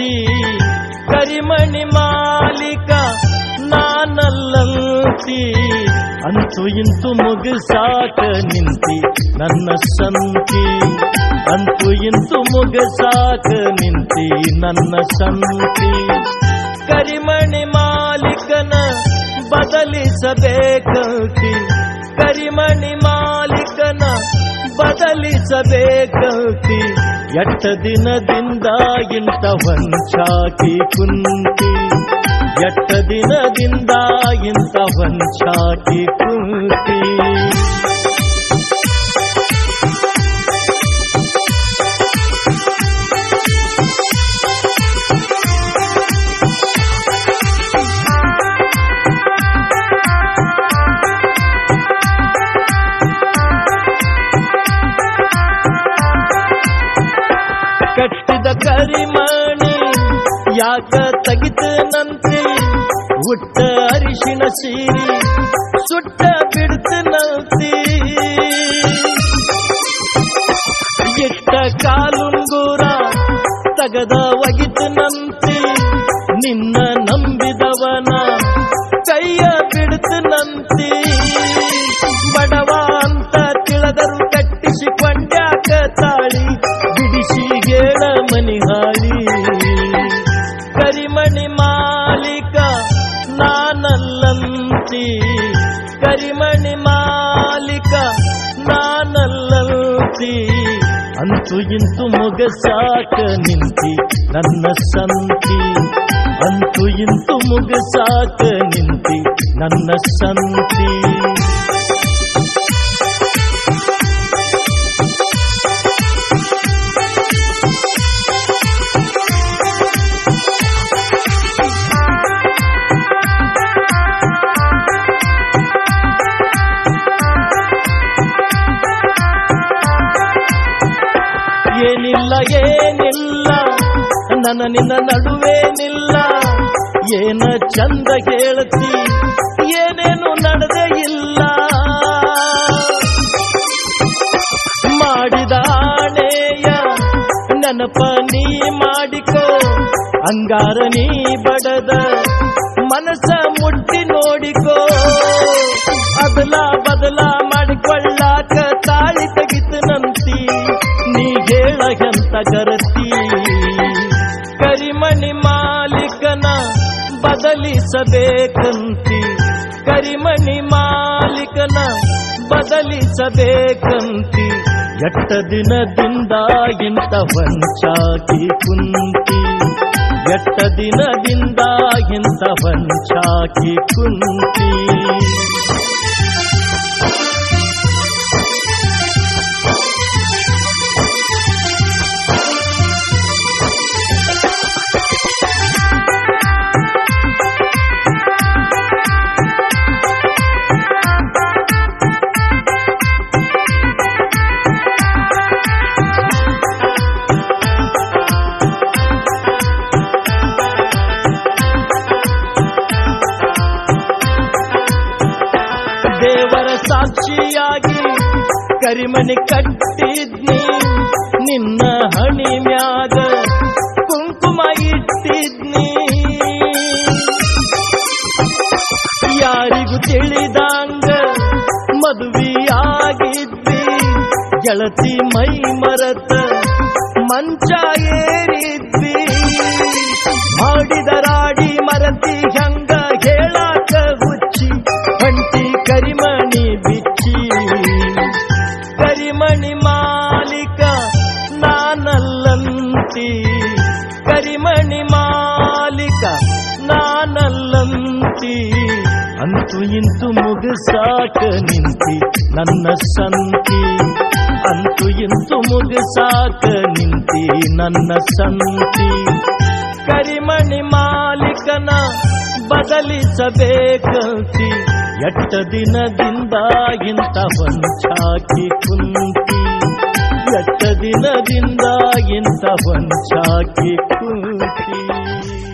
ಕುಂತಿ ಕರಿಮಣಿ ಮಾಲೀಕ ನಾನಲ್ಲಂತಿ ಅಂತೂ ಇಂತು ಮುಗಿಸಾಕ ನಿಂತಿ ನನ್ನ ಸಂತಿ ಅಂತೂ ಇಂತು ಮುಗಿಸಾಕ ನಿಂತಿ ನನ್ನ ಸಂತಿ ಕರಿಮಣಿ ಮಾಲೀಕನ ಬದಲಿಸಬೇಕಂತಿ ಕರಿಮಣಿ ಮಾಲೀಕನ ಬದಲಿಸಬೇಕಂತಿ ಎಟ್ಟ ದಿನದಿಂದ ಇಂಥ ಕುಂತಿ. ಎಟ್ಟ ದಿನದಿಂದ ಇಂಥ ಕುಂತಿ. ಮಾಡಿ ಯಾಕ ತೆಗಿತನಂತೆ ಹುಟ್ಟ ಅರಿಶಿನ ಸೀರಿ, ಸುಟ್ಟ ಬಿಡ್ತನಂತೆ ಇಟ್ಟ ಕಾಲುಂಗೂರ ತಗದ ಒಗಿತನಂತೆ ನಿನ್ನ ನಂಬಿದವನ ಕೈಯ ಕರಿಮಣಿ ಮಾಲಿಕ, ನಾನಲ್ಲಂತಿ. ಅಂತೂ ಇಂತು ಮುಗಸಾಕ ನಿಂತಿ ನನ್ನ ಸಂತಿ. ಅಂತೂ ಇಂತು ಮುಗಸಾಕ ನಿಂತಿ ನನ್ನ ಸಂತಿ. ಏನಿಲ್ಲ ಏನಿಲ್ಲ. ನನ್ನ ನಿನ್ನ ನಡುವೇನಿಲ್ಲ ಏನ ಚಂದ ಕೇಳ್ತಿ ಏನೇನು ನಡೆದೇ ಇಲ್ಲ. ಮಾಡಿದ ಆಣೆಯ ನೆನಪ ನೀ ಮಾಡಿಕೋ. ಅಂಗಾರ ನೀ ಬಡದ ಮನಸ್ಸ ಮುಟ್ಟಿ ಹೇಳಗಂತ ಗರತಿ ಕರಿಮಣಿ ಮಾಲೀಕನ ಬದಲಿಸಬೇಕಂತಿ. ಕರಿಮಣಿ ಮಾಲೀಕನ ಬದಲಿಸಬೇಕಂತಿ. ಎಟ್ಟ ದಿನದಿಂದ ಇಂತ ವಂಚಾಕಿ ಕುಂತಿ. ಎಟ್ಟ ದಿನದಿಂದ ಇಂತ ವಂಚಾಕಿ ಕುಂತಿ. ಸಾಕ್ಷಿಯಾಗಿ ಕರಿಮಣಿ ಕಟ್ಟಿದ್ನಿ. ನಿನ್ನ ಹಣಿ ಮ್ಯಾದ ಕುಂಕುಮ ಇಟ್ಟಿದ್ನಿ. ಯಾರಿಗೂ ತಿಳಿದಂಗ ಮದುವೆಯಾಗಿದ್ದಿ ಗೆಳತಿ ಮೈ ಮರತ ಮಂಚ ಏರಿದ್ವಿ. ಮಾಡಿದರಾಡಿ ಅಂತೂ ಇಂತು ಮುಗಿಸಾಕ ನಿಂತಿ ನನ್ನ ಸಂತಿ ಅಂತು ಇಂತು ಮುಗಿಸಾಕ ನಿಂತಿ ನನ್ನ ಸಂತಿ ಕರಿಮಣಿ ಮಾಲೀಕನ ಬದಲಿಸಬೇಕಂತಿ. ಎಟ್ಟ ದಿನದಿಂದ ಇಂತ ವಂಚಾಕಿ ಕುಂತಿ. ಎಟ್ಟ ದಿನದಿಂದ ಇಂತ ವಂಚಾಕಿ ಕುಂತಿ.